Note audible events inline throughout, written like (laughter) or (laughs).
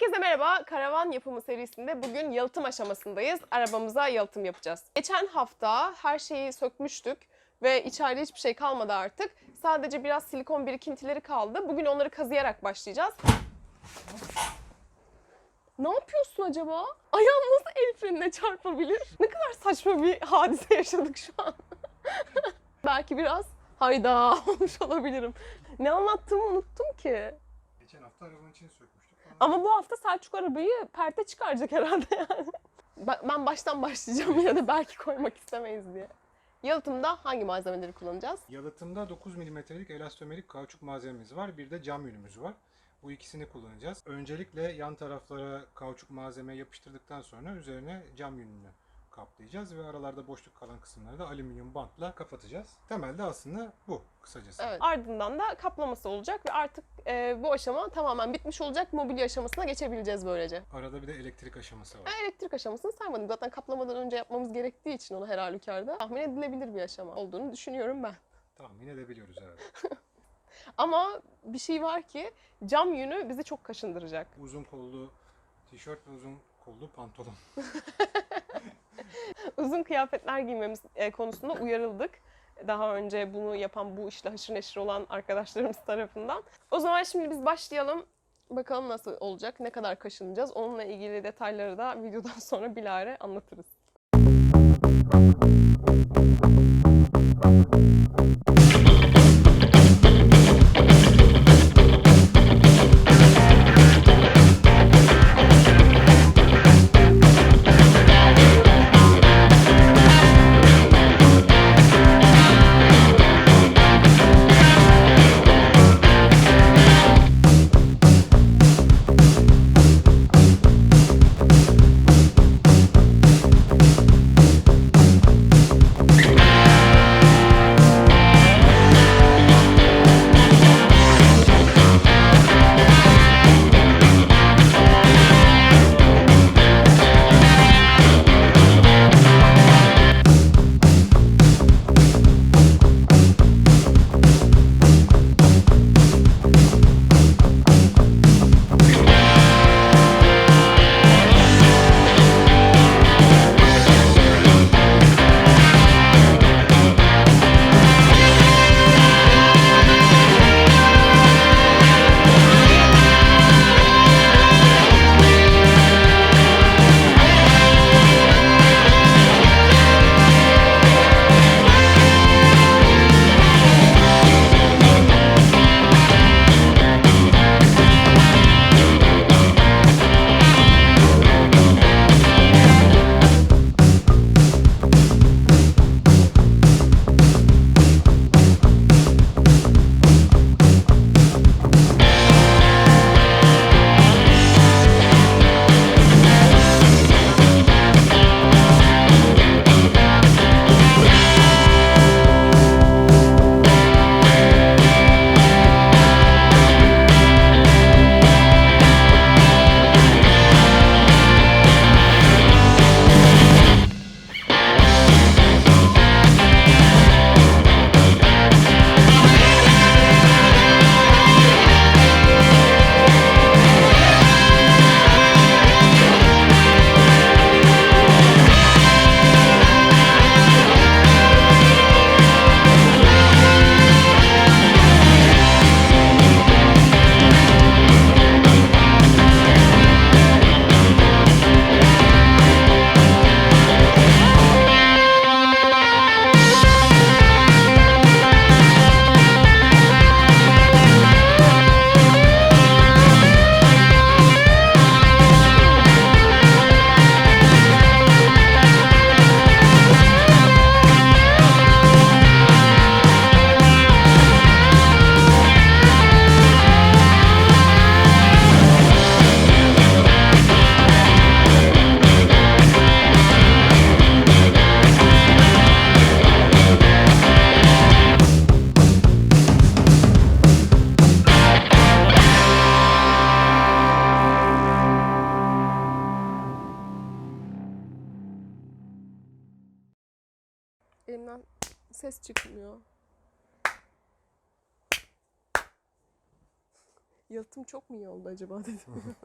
Herkese merhaba. Karavan yapımı serisinde bugün yalıtım aşamasındayız. Arabamıza yalıtım yapacağız. Geçen hafta her şeyi sökmüştük ve içeride hiçbir şey kalmadı artık. Sadece biraz silikon birikintileri kaldı. Bugün onları kazıyarak başlayacağız. Ne yapıyorsun acaba? Ayağım nasıl el frenine çarpabilir? Ne kadar saçma bir hadise yaşadık şu an. (laughs) Belki biraz hayda (laughs) olmuş olabilirim. Ne anlattığımı unuttum ki. Geçen hafta arabanın içini sökmüştük. falan. Ama bu hafta Selçuk arabayı perte çıkaracak herhalde yani. Ben- Ben baştan başlayacağım ya da belki koymak istemeyiz diye. Yalıtımda hangi malzemeleri kullanacağız? Yalıtımda 9 mm'lik elastomerik kauçuk malzememiz var. Bir de cam yünümüz var. Bu ikisini kullanacağız. Öncelikle yan taraflara kauçuk malzeme yapıştırdıktan sonra üzerine cam yününü kaplayacağız ve aralarda boşluk kalan kısımları da alüminyum bantla kapatacağız. Temelde aslında bu kısacası. Evet. Ardından da kaplaması olacak ve artık e, bu aşama tamamen bitmiş olacak. Mobilya aşamasına geçebileceğiz böylece. Arada bir de elektrik aşaması var. Ben elektrik aşamasını saymadım. Zaten kaplamadan önce yapmamız gerektiği için onu her halükarda tahmin edilebilir bir aşama olduğunu düşünüyorum ben. Tahmin edebiliyoruz herhalde. (laughs) Ama bir şey var ki cam yünü bizi çok kaşındıracak. uzun kollu tişört ve uzun kollu pantolon. (laughs) (laughs) uzun kıyafetler giymemiz e, konusunda uyarıldık. Daha önce bunu yapan, bu işle haşır neşir olan arkadaşlarımız tarafından. O zaman şimdi biz başlayalım. Bakalım nasıl olacak, ne kadar kaşınacağız. Onunla ilgili detayları da videodan (laughs) sonra bilare anlatırız. Ses çıkmıyor. Yalıtım çok mu iyi oldu acaba dedim. (laughs)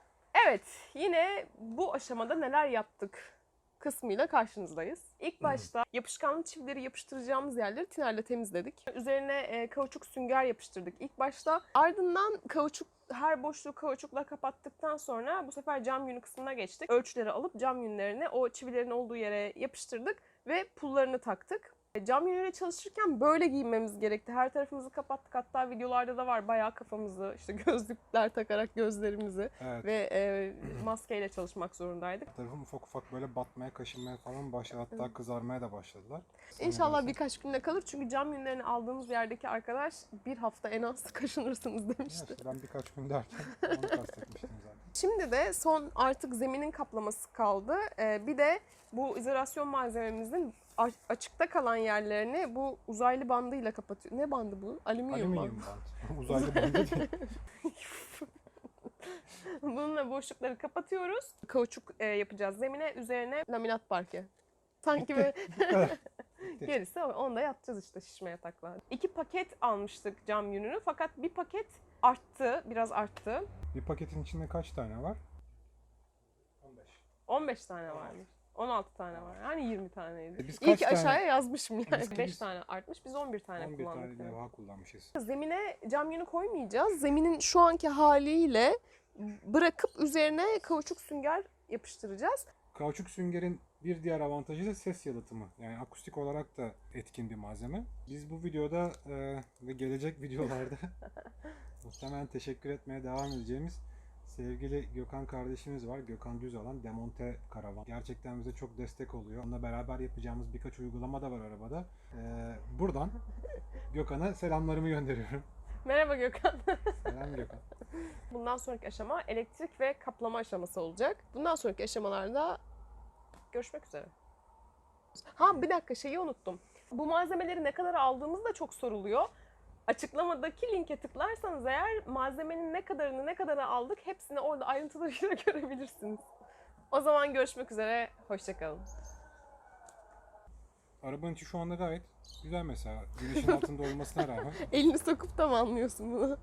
Evet, yine bu aşamada neler yaptık kısmıyla karşınızdayız. İlk başta yapışkanlı çivileri yapıştıracağımız yerleri tinerle temizledik. Üzerine e, kauçuk sünger yapıştırdık ilk başta. Ardından kauçuk her boşluğu kauçukla kapattıktan sonra bu sefer cam yünü kısmına geçtik. Ölçüleri alıp cam yünlerini o çivilerin olduğu yere yapıştırdık ve pullarını taktık. E, Cam yünüyle çalışırken böyle giyinmemiz gerekti. Her tarafımızı kapattık. Hatta videolarda da var bayağı kafamızı işte (laughs) gözlükler takarak gözlerimizi Evet. ve e, maskeyle çalışmak zorundaydık. Tarafım ufak ufak böyle batmaya, kaşınmaya falan başladı. Hatta kızarmaya da başladılar. İnşallah Zannedersem. birkaç günde kalır çünkü cam yünlerini aldığımız yerdeki arkadaş bir hafta en az (laughs) kaşınırsınız Ya demişti. işte ben birkaç gün derken onu kastetmiştim zaten. Şimdi de son artık zeminin kaplaması kaldı. E, bir de bu izolasyon malzememizin açıkta kalan yerlerini bu uzaylı bandıyla kapatıyor. Ne bandı bu? Alüminyum, Alüminyum bandı. bant. (laughs) Uzaylı bandı değil. (laughs) Bununla boşlukları kapatıyoruz. Kauçuk e, yapacağız zemine. Üzerine laminat parke. Sanki böyle (laughs) gerisi onda yatacağız işte şişme yataklar. İki paket almıştık cam yününü fakat bir paket arttı, biraz arttı. Bir paketin içinde kaç tane var? 15. 15 tane varmış. 16 tane var. Yani 20 taneydi. E biz kaç ki tane- aşağıya yazmışım Biz- yani. 5 biz- tane artmış. Biz 11 tane 11 tane kullandık. yani. levha kullanmışız. Zemine cam yünü koymayacağız. Zeminin şu anki haliyle bırakıp üzerine kauçuk sünger yapıştıracağız. Kauçuk süngerin bir diğer avantajı da ses yalıtımı. Yani akustik olarak da etkin bir malzeme. Biz bu videoda e, ve gelecek (laughs) videolarda (laughs) muhtemelen teşekkür etmeye devam edeceğimiz sevgili Gökhan kardeşimiz var. Gökhan Düzalan Demonte Karavan. Gerçekten bize çok destek oluyor. Onunla beraber yapacağımız birkaç uygulama da var arabada. E, buradan (laughs) Gökhan'a selamlarımı gönderiyorum. Merhaba Gökhan. Selam Gökhan. (laughs) Bundan sonraki aşama elektrik ve kaplama aşaması olacak. Bundan sonraki aşamalarda görüşmek üzere. Ha bir dakika şeyi unuttum. Bu malzemeleri ne kadar aldığımız da çok soruluyor. Açıklamadaki linke tıklarsanız eğer malzemenin ne kadarını ne kadara aldık hepsini orada ayrıntılarıyla (laughs) görebilirsiniz. O zaman görüşmek üzere. Hoşçakalın. Arabanın içi şu anda gayet güzel mesela. Güneşin altında olmasına rağmen. (laughs) Elini sokup da mı anlıyorsun bunu?